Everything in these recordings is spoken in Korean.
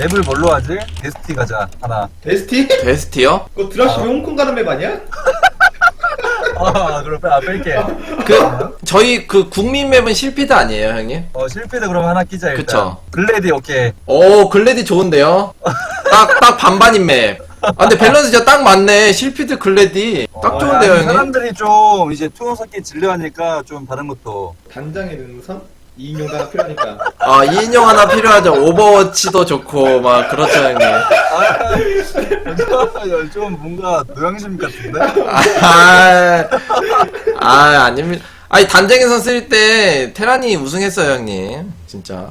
맵을 뭘로 하지? 데스티 가자 하나 베스티? 베스트요? 그거 드라시 홍콩 가는 맵 아니야? 아 그럼 아 뺄게 그 저희 그 국민 맵은 실피드 아니에요, 형님? 어 실패도 그럼 하나 끼자 일단 그쵸. 글래디 오케이 오, 글래디 좋은데요? 딱, 딱 반반인 맵. 아, 근데 밸런스 진짜 딱 맞네. 실피드 글래디. 딱 어, 좋은데요, 아니, 형님? 사람들이 좀 이제 투어 섞기 질려하니까 좀 다른 것도 단장의 능선? 2인용 하나 필요하니까. 아, 2인용 하나 필요하죠. 오버워치도 좋고, 막, 그렇죠, 형님. 아, 좀 뭔가 노양심 같은데? 아, 아, 아닙니다. 아니, 단장에서 쓸 때, 테란이 우승했어요, 형님. 진짜.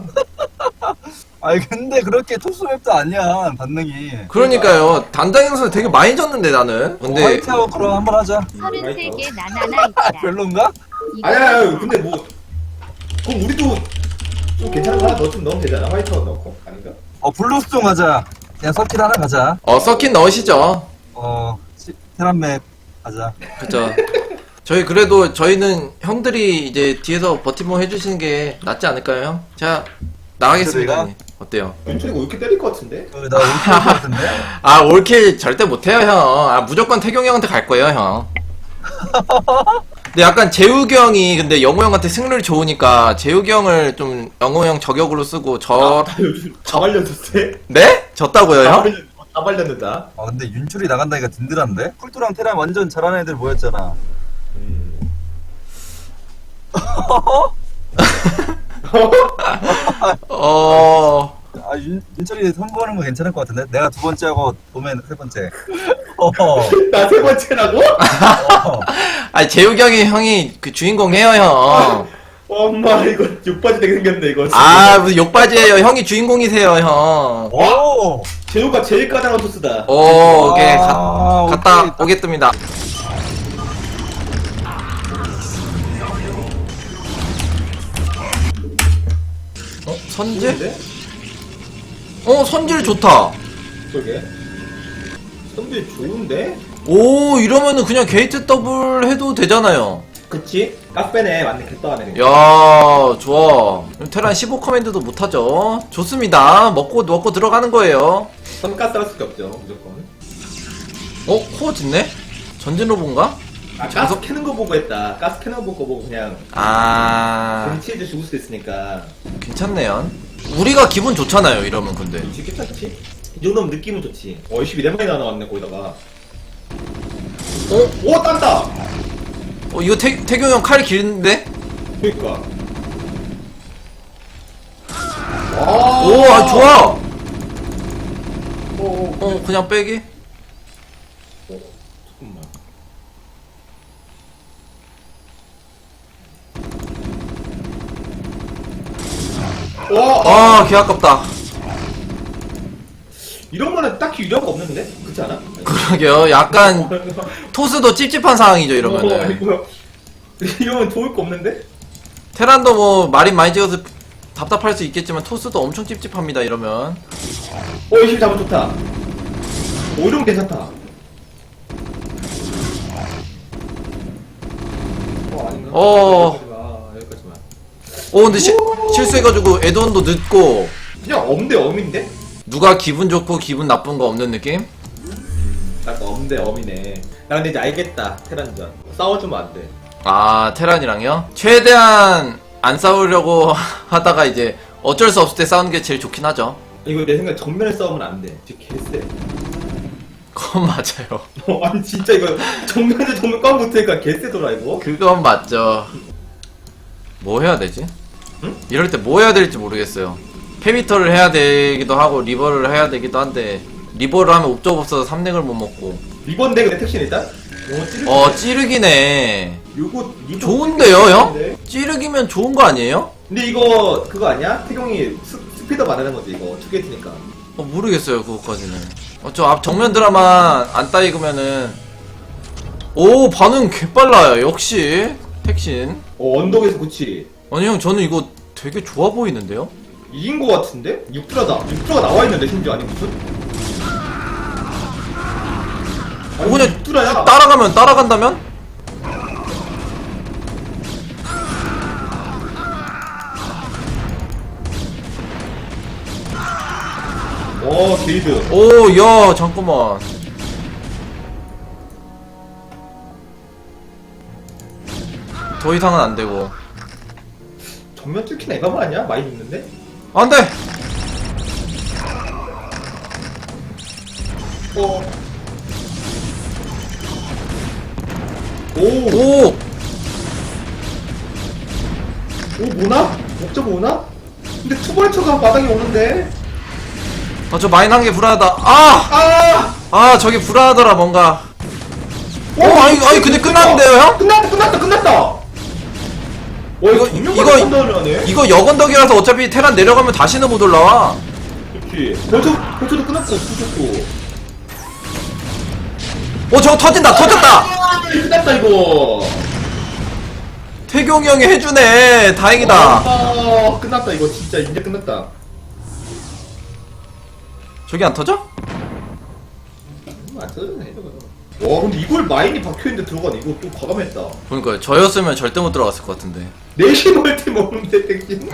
아니 근데 그렇게 토스 맵도 아니야 반능이 그러니까요. 단장에서 되게 많이 졌는데, 나는. 근데, 화이트하고 그럼 한번 하자 33개 나나나 있다. 별론가? 아니야, 아니야, 근데 뭐. 그럼 우리도 좀 괜찮은 거 하나 넣으면 넣으면 되잖아. 화이트하고 넣고. 아닌가? 어 블루스톤 가자 그냥 서킷 하나 가자 어, 서킷 넣으시죠. 어 시- 테란 맵 가자 그죠. 저희 그래도 저희는 형들이 이제 뒤에서 버티면 해주시는 게 낫지 않을까요, 형? 자, 나가겠습니다. 저희가? 형님. 어때요? 윤철이가 왜 이렇게 때릴 것 같은데? 어, 나 올킬 것 같은데? 아, 올킬 절대 못해요, 형. 아, 무조건 태경이 형한테 갈 거예요, 형. 근데 약간 재욱이 형이 근데 영호 형한테 승률이 좋으니까 재욱이 형을 좀 영호 형 저격으로 쓰고 저, 아, 요즘 다 말렸었대? 네? 졌다고요, 다 형? 말렸, 다 말렸는다. 아 근데 윤출이 나간다니까 든든한데? 쿨투랑 테란 완전 잘하는 애들 모였잖아 어, 아 윤, 윤철이 선보하는 거 괜찮을 것 같은데? 내가 두 번째 하고 보면 세 번째 어, 나세 번째라고? 어. 아니, 재욱이 형이, 형이 그 주인공 해요, 형. 엄마, 이거 욕바지 되게 생겼네, 이거. 아, 무슨 욕바지예요. 형이 주인공이세요, 형. 오! 재우가 제일 까다로운 토스다. 오, 오케이. 가, 아, 갔다 오케이. 오겠습니다. 어? 좋은데? 어, 선질 좋다. 저게. 선배 좋은데? 오, 이러면은 그냥 게이트 더블 해도 되잖아요. 그치? 깍배네, 맞네, 개떠하네. 야, 좋아. 테란 15 커맨드도 못하죠. 좋습니다. 먹고, 먹고 들어가는 거예요. 선가스 할 수밖에 없죠, 무조건. 어, 코어 짓네? 전진 로봇인가? 아, 가스 캐는 거 보고 했다. 가스 캐는 거 보고 그냥 아, 정치해서 죽을 수도 있으니까. 괜찮네요. 우리가 기분 좋잖아요, 이러면 근데. 그치, 괜찮지? 이 정도면 느낌은 좋지. 어, 12대 만이나 나왔네, 거기다가. 어? 오, 딴다! 어, 이거 태, 태경 형 칼이 길는데? 그니까. 오, 아, 좋아! 오, 오, 어, 그냥 빼기? 잠깐만. 와, 아, 개 아깝다. 이런 거는 딱히 유리한 거 없는데? 그렇지 않아? 그러게요. 약간, 토스도 찝찝한 상황이죠, 어, 이러면은. 아이고야. 이러면 좋을 거 없는데? 테란도 뭐, 마린 많이 찍어서 답답할 수 있겠지만, 토스도 엄청 찝찝합니다, 이러면. 오, 20 잡으면 좋다. 오, 이러면 괜찮다. 어, 아닌가? 어. 여기까지만. 여기까지만. 오, 근데 시, 실수해가지고, 에드원도 늦고, 그냥 엄대 엄인데? 누가 기분 좋고 기분 나쁜 거 없는 느낌? 딱 엄대 엄이네. 나 근데 이제 알겠다, 테란전. 싸워주면 안 돼. 아, 테란이랑요? 최대한 안 싸우려고 하다가 이제 어쩔 수 없을 때 싸우는 게 제일 좋긴 하죠. 이거 내 생각에 정면에 싸우면 안 돼. 진짜 개쎄. 그건 맞아요. 어, 아니, 진짜 이거 정면에 정면 꽉 붙으니까 개쎄더라, 이거. 그건 맞죠. 뭐 해야 되지? 응? 이럴 때 뭐 해야 될지 모르겠어요. 페미터를 해야 되기도 하고 리버를 해야 되기도 한데 리버를 하면 옵저버 없어서 3넥을 못 먹고 리본 덱은 택신 일단? 오, 찌르기. 어 찌르기네 요거, 이거 좋은데요 형? 네. 찌르기면 좋은 거 아니에요? 근데 이거, 그거 아니야? 태경이 스, 스피더 말하는 거지, 이거. 투게이트니까. 어 모르겠어요 그거까지는 어, 저 앞 정면 드라마 안 따이그면은 오 반응 개빨라요 역시 택신 어, 언덕에서 그치. 아니 형 저는 이거 되게 좋아 보이는데요? 이긴 거 같은데? 6드라다. 6드라가 나와 있는데, 심지어. 아니, 무슨? 아니, 어, 그냥 6드라야. 따라가면 따라간다면? 어 게이드 오, 야, 잠깐만. 더 이상은 안 되고. 전면 뚫기나 에바만 아니야? 많이 있는데? 안 돼! 어. 오, 오! 오, 뭐나? 목적 오나? 근데 투벌처가 마당에 오는데? 아, 저 마인 한개 불안하다. 아! 아! 아, 저게 불안하더라, 뭔가. 어, 아니, 아니, 근데 끝났는데요, 형? 끝났다, 끝났다, 끝났다! 와, 이거- 이거, 이거- 판단을 하네? 이거 역언덕이라서 어차피 테란 내려가면 다시는 못 올라와. 그치. 벌써, 벌써도 끝났고, 부셨고. 어, 저거 터진다, 터졌다! 아, 끝났다, 이거. 태경이 형이 해주네. 다행이다. 아, 끝났다, 이거 진짜. 이제 끝났다. 저기 안 터져? 터졌네, 저거. 와, 근데 이걸 마인이 박혀있는데 들어가네. 이거 또 과감했다. 그러니까 저였으면 절대 못 들어갔을 것 같은데. 내시 멀티 먹는데, 땡긴.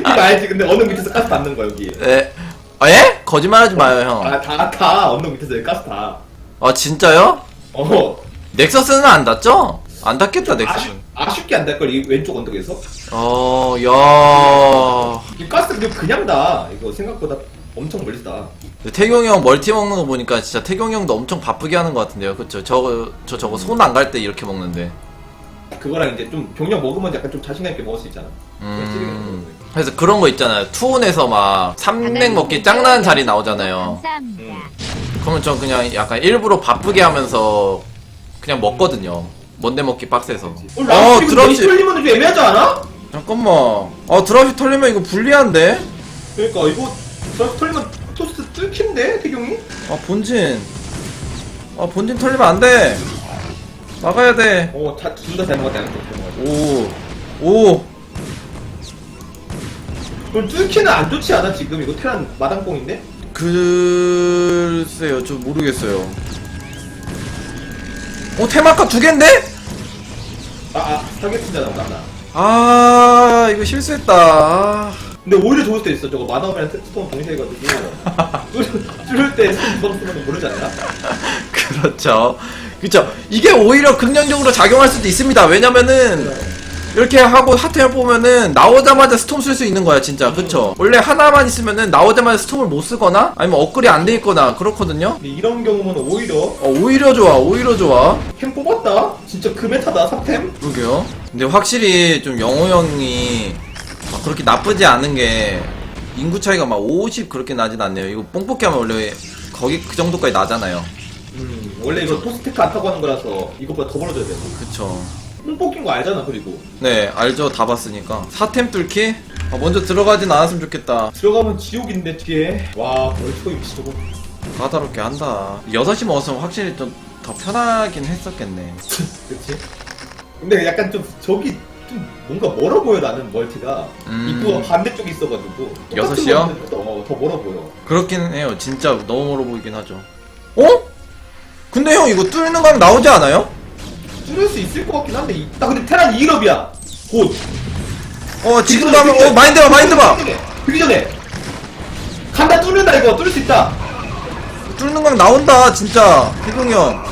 이거 알지? 근데 언덕 밑에서 가스 받는 거야, 여기. 에? 아, 예? 거짓말하지 마요, 형. 아, 다, 다, 언덕 밑에서 가스 다. 아, 진짜요? 어. 넥서스는 안 닿죠? 안 닿겠다, 넥서스. 아쉽, 아쉽게 안될 걸, 이 왼쪽 언덕에서. 어, 야. 이 가스 근데 그냥 다. 이거 생각보다 엄청 멀리다. 태경이 형 멀티 먹는 거 보니까 진짜 태경이 형도 엄청 바쁘게 하는 것 같은데요. 그쵸? 저거, 저 저거 손 안 갈 때 이렇게 먹는데. 그거랑 이제 좀 병력 먹으면 약간 좀 자신감 있게 먹을 수 있잖아. 음. 그래서 그런 거 있잖아요. 투혼에서 막 삼냉 먹기 짱나는 자리 나오잖아요. 감사합니다. 그러면 전 그냥 약간 일부러 바쁘게 하면서 그냥 먹거든요. 뭔데 먹기 빡세서. 어, 어, 드랍십 드랍십. 털리면 좀 애매하지 않아? 잠깐만. 어, 드랍이 털리면 이거 불리한데? 그러니까 이거 드랍십 털리면 토스트 뚫힌데 태경이? 아, 본진. 아, 본진 털리면 안 돼. 막아야 돼. 어, 둘다잘 먹었다. 잘 먹었다. 오. 오. 그럼 뚫기는 안 좋지 않아 지금 이거 테란 마당뽕인데? 글쎄요, 저 모르겠어요. 어, 테마카 두 갠데? 아, 아 타겟팅자 나온다. 아, 이거 실수했다. 아. 근데 오히려 좋을 수도 있어. 저거 마나오면 스톤 동시에 해가지고 뚫을 때 스톤 쓰면 모르지 않나? 그렇죠. 그렇죠. 이게 오히려 긍정적으로 작용할 수도 있습니다. 왜냐면은 이렇게 하고 하트를 보면은 나오자마자 스톰 쓸 수 있는 거야, 진짜. 그쵸? 원래 하나만 있으면은 나오자마자 스톰을 못 쓰거나 아니면 업글이 안 돼 있거나 그렇거든요. 근데 이런 경우는 오히려 어, 오히려 좋아, 오히려 좋아. 캠 뽑았다. 진짜 그 메타다 3템. 그러게요. 근데 확실히 좀 영호 형이 막 그렇게 나쁘지 않은 게 인구 차이가 막 50 그렇게 나진 않네요. 이거 뽕뽑기 하면 원래 거기 그 정도까지 나잖아요. 음, 원래 이거 토스테크 안 타고 하는 거라서 이것보다 더 벌어져야 돼. 그쵸. 뽕 뽑힌 거 알잖아 그리고 네, 알죠. 다 봤으니까. 사템 뚫기? 아, 먼저 들어가진 않았으면 좋겠다. 들어가면 지옥인데 뒤에 와 벌써 위치 저거 까다롭게 한다. 6시 먹었으면 확실히 좀 더 편하긴 했었겠네. 그치? 근데 약간 좀 저기 좀 뭔가 멀어 보여 나는 멀티가 음. 입구가 반대쪽에 있어가지고 여섯 시요? 건데 어, 더 멀어 보여 그렇긴 해요. 진짜 너무 멀어 보이긴 하죠. 어? 근데 형 이거 뚫는 각 나오지 않아요? 뚫을 수 있을 것 같긴 한데 이- 나 근데 테란 2일업이야 곧 어, 지금도 하면, 어, 마인드 봐, 마인드 봐! 되기 전에 간다 뚫는다 이거 뚫을 수 있다 뚫는 각 나온다, 진짜. 태경이 형.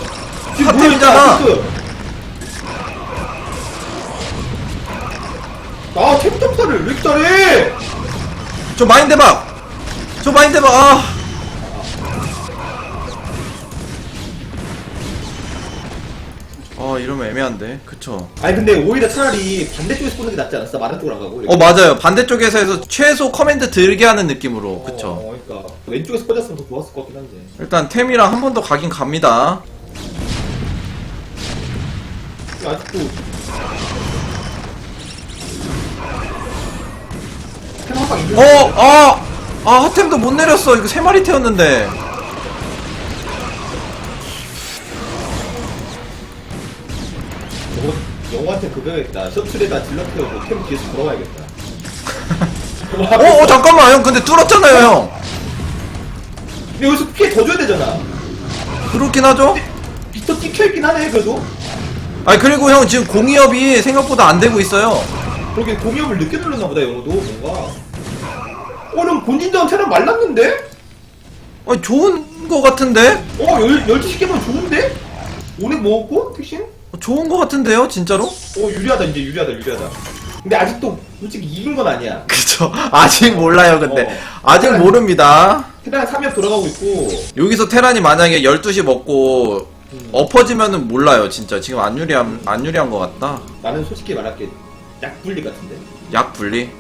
지금. 보여줬다, 아 템점사를 왜 이렇게 잘해 저 마인드 봐! 저 마인드 봐, 아. 아, 이러면 애매한데. 그쵸. 아니 근데 오히려 차라리 반대쪽에서 보는 게 낫지 않았어? 마른 쪽으로 안 가고 어, 맞아요. 반대쪽에서 해서 최소 커맨드 들게 하는 느낌으로. 그쵸. 어, 그러니까 왼쪽에서 꽂았으면 더 좋았을 것 같긴 한데 일단 템이랑 한 번 더 가긴 갑니다. 아직도 어, 아! 아, 핫템도 못 내렸어. 이거 세 마리 태웠는데. 어, 영호한테 그거 했다 셔틀에다 질러 태우고 캠 뒤에서 돌아와야겠다 어, 어, 잠깐만. 형, 근데 뚫었잖아요, 형. 근데 여기서 피해 더 줘야 되잖아 그렇긴 하죠? 빅터 찍혀있긴 하네 그래도 아니, 그리고 형, 지금 공이업이 생각보다 안 되고 있어요. 그렇게 공이업을 늦게 눌렀나 보다 영호도 뭔가 오늘 본진전 테란 말랐는데? 어 좋은 거 같은데? 어, 열, 12시 깨면 좋은데? 오늘 먹었고, 택신? 어, 좋은 거 같은데요 진짜로? 어, 유리하다, 이제 유리하다, 유리하다. 근데 아직도 솔직히 이긴 건 아니야. 그쵸 아직 몰라요 근데 어. 아직 모릅니다 테란 3엽 돌아가고 있고, 여기서 테란이 만약에 12시 먹고 엎어지면은 몰라요 진짜 지금 안 유리한 안 유리한 거 같다 나는 솔직히 말할게. 약분리 같은데? 약 분리?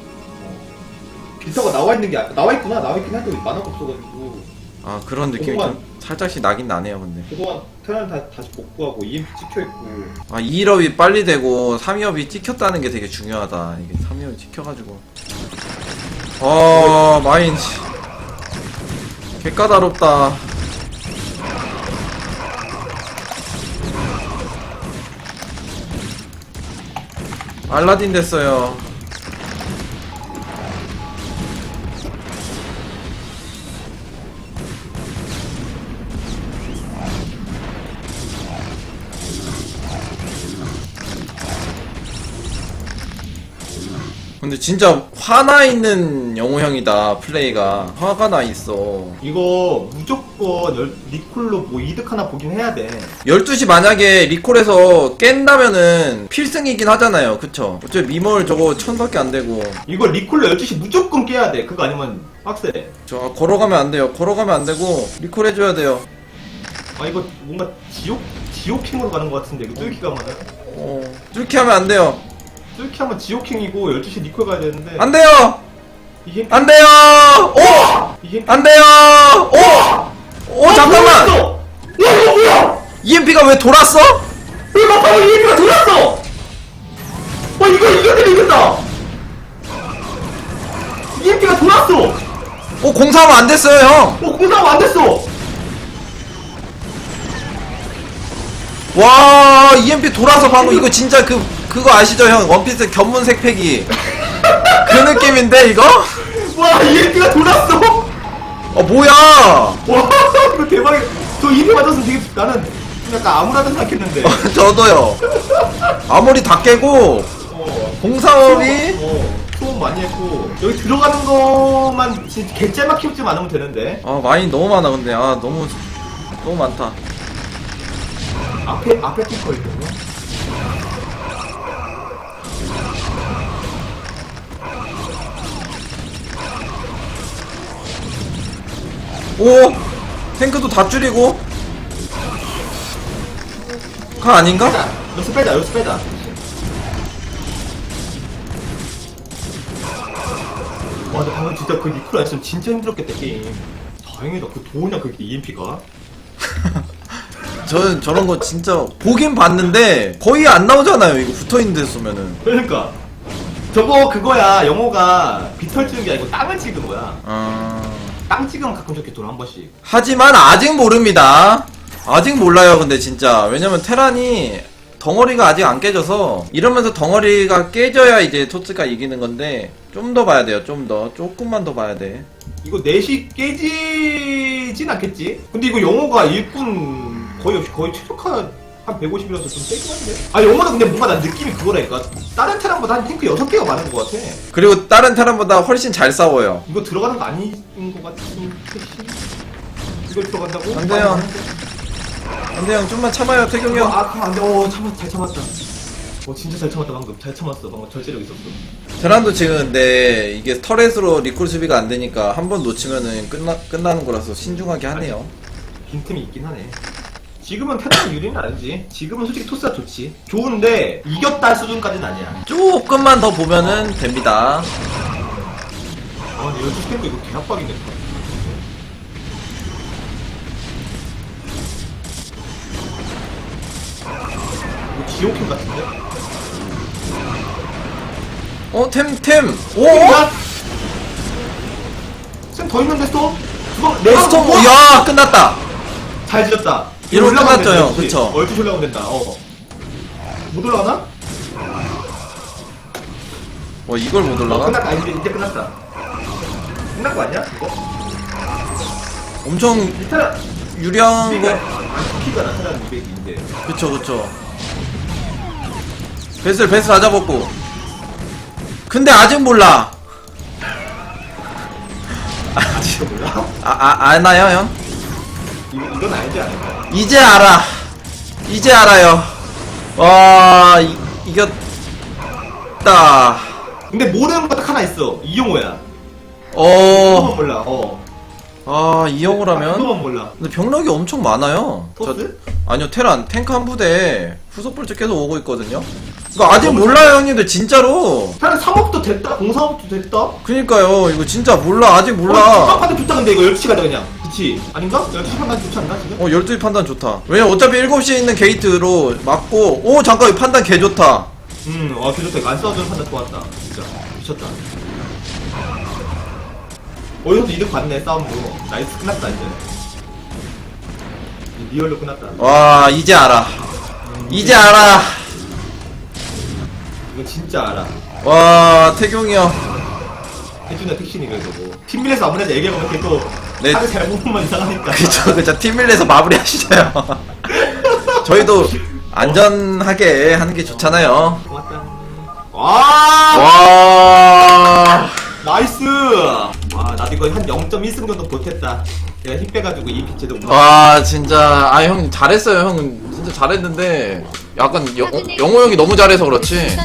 빌터가 나와 있는 게, 아- 나와 있구나, 나와 있긴 한데 만화가 없어가지고. 아 그런 느낌이 좀 살짝씩 나긴 나네요 근데. 그동안 테란 다, 다시 복구하고 EMP 찍혀 있고. 아 2일업이 빨리 되고 3일업이 찍혔다는 게 되게 중요하다. 이게 3일업이 찍혀가지고. 어 마인 개까다롭다 알라딘 됐어요. 근데 진짜 화나 있는 영호 형이다 플레이가. 화가 나 있어. 이거 무조건 열, 리콜로 뭐 이득 하나 보긴 해야 돼. 12시 만약에 리콜에서 깬다면은 필승이긴 하잖아요 그쵸 어차피 미몰 저거 천밖에 안 되고 이거 리콜로 12시 무조건 깨야 돼. 그거 아니면 빡세. 저 걸어가면 안 돼요 걸어가면 안 되고 리콜 해줘야 돼요 아, 이거 뭔가 지옥, 지옥행으로 가는 것 같은데, 이거 뚫기 가면은. 어 뚫기 하면 안 돼요 뚫기 하면 지옥행이고, 12시 리콜 가야 되는데. 안 돼요 이게, 안 돼요 오! 이게. 안 돼요 오! 오 잠깐만 야, 이거 뭐야! EMP가 왜 돌았어? 왜 막판에 EMP가 돌았어! 와, 이거 이겼다, 이겼다! EMP가 돌았어! 오 공사하면 안 됐어요 형 어, 공사하면 안 됐어! 와 EMP 돌아서 방금 이거 진짜 그 그거 아시죠 형 원피스 견문 색 패기 그 느낌인데 이거? 와, EMP가 돌았어! 어 뭐야 와, 이거 대박이야. 저 EMP 맞았으면 되게, 나는 좀 약간 암울하다 생각했는데. 저도요 아무리 다 깨고 어. 공사업이 어, 많이 했고 여기 들어가는 것만 진짜 개짤막 키우지 않으면 되는데 아 많이 너무 많아 근데 아 너무 너무 많다 앞에 앞에 탱커 있거든요. 오 탱크도 다 줄이고 가 아닌가? 빼자. 여기서 빼자. 여기서 빼자. 와, 근데 방금 진짜 그 리콜 안 했으면 진짜 힘들었겠다 게임. 다행이다. 그 도우냐 그게 EMP가. 저는 저런 거 진짜 보긴 봤는데 거의 안 나오잖아요 이거 붙어있는 데 쏘면은 그러니까 저거 그거야. 영호가 비털 찍은 게 아니고 땅을 찍은 거야. 아... 땅 찍으면 가끔 저렇게 돌아 한 번씩. 하지만 아직 모릅니다. 아직 몰라요, 근데 진짜. 왜냐면 테란이 덩어리가 아직 안 깨져서 이러면서 덩어리가 깨져야 이제 토스가 이기는 건데 좀 더 봐야 돼요, 좀 더. 조금만 더 봐야 돼. 이거 넷이 깨지진 않겠지? 근데 이거 영호가 일꾼 거의 없이 거의 최적화 한 150이라서 좀 세긴 한데? 아 영호는 근데 뭔가 난 느낌이 그거라니까 다른 테란보다 한 탱크 6개가 많은 것 같아 그리고 다른 테란보다 훨씬 잘 싸워요. 이거 들어가는 거 아닌 것 같은? 이걸 들어간다고? 안 돼요. 근데 형 좀만 참아요, 태경이 형. 아 그럼 안돼 어 참았 잘 참았다 어 진짜 잘 참았다 방금 잘 참았어 방금 절제력 있었어 테란도 지금 근데 이게 터렛으로 리콜 수비가 안 되니까 한 번 놓치면은 끝나, 끝나는 거라서 신중하게 하네요. 빈틈이 있긴 하네 지금은 테란 유리는 아니지 지금은 솔직히 토스가 좋지 좋은데 이겼다 수준까지는 아니야 조금만 더 보면은 됩니다. 아, 근데 12시 탱크 이거 개합박인데. 이거 지옥행 같은데? 어, 템, 템! 오! 야! 쌤더 있는데 또? 두방 네 스톰, 방, 야, 끝났다! 잘 지었다. 이러면 올라가면 끝났죠, 된다, 형. 역시. 그쵸? 얼핏 올라가면 된다. 어. 못 올라가나? 어, 이걸 못 어, 올라가? 끝났다. 아, 이제, 이제 끝났다. 끝난 거 아니야? 이거? 엄청 리타라 유리한 거. 키가 나타나는 200인데. 그쵸, 그쵸. 배슬, 배슬 다 잡았고. 근데 아직 몰라. 이거 몰라? 아, 아, 아나요, 형? 이건 알지 않을까? 이제 알아. 이제 알아요. 와, 이, 이겼다. 근데 모르는 거 딱 하나 있어. 이용호야. 어, 그거만 몰라. 어. 아, 이영호라면? 그거만 몰라. 근데 병력이 엄청 많아요. 토스? 아니요, 테란, 탱크 한 부대에 후속 불제 계속 오고 있거든요. 그러니까 아직 몰라요, 형님들, 진짜로. 나는 3업도 됐다. 03업도 됐다. 그니까요, 이거 진짜 몰라, 아직 어, 몰라. 판단 좋다 근데 이거 12시 가자 그냥. 그치? 아닌가? 12시 판단 좋지 않나 지금? 어, 12시 판단 좋다. 왜냐면 어차피 7시에 있는 게이트로 막고, 오, 잠깐, 이 판단 개 좋다. 음, 와, 개 좋다. 이거 안 싸워주는 판단 좋았다. 진짜. 미쳤다. 어디서도 이득 봤네, 싸움도. 나이스, 끝났다, 이제. 이 리얼로 끝났다. 와, 이제 알아. 이제 알아. 이거 진짜 알아. 와, 태경이 형. 해준다 택신이 그래도 뭐. 팀밀에서 아무래도 얘기해보면 걔또 네. 하루 잘못만 이상하니까. 그쵸, 그쵸. 팀밀에서 마무리 하시죠요. 저희도 안전하게 하는 게 좋잖아요. 고맙다. 와! 와. 나이스! 아, 나도 이거 한 0.1승 정도 보탰다. 내가 힘 빼가지고 이 피치도 못 와, 진짜. 아, 형 잘했어요. 형 진짜 잘했는데. 약간 영, 영호 형이 너무 잘해서 그렇지.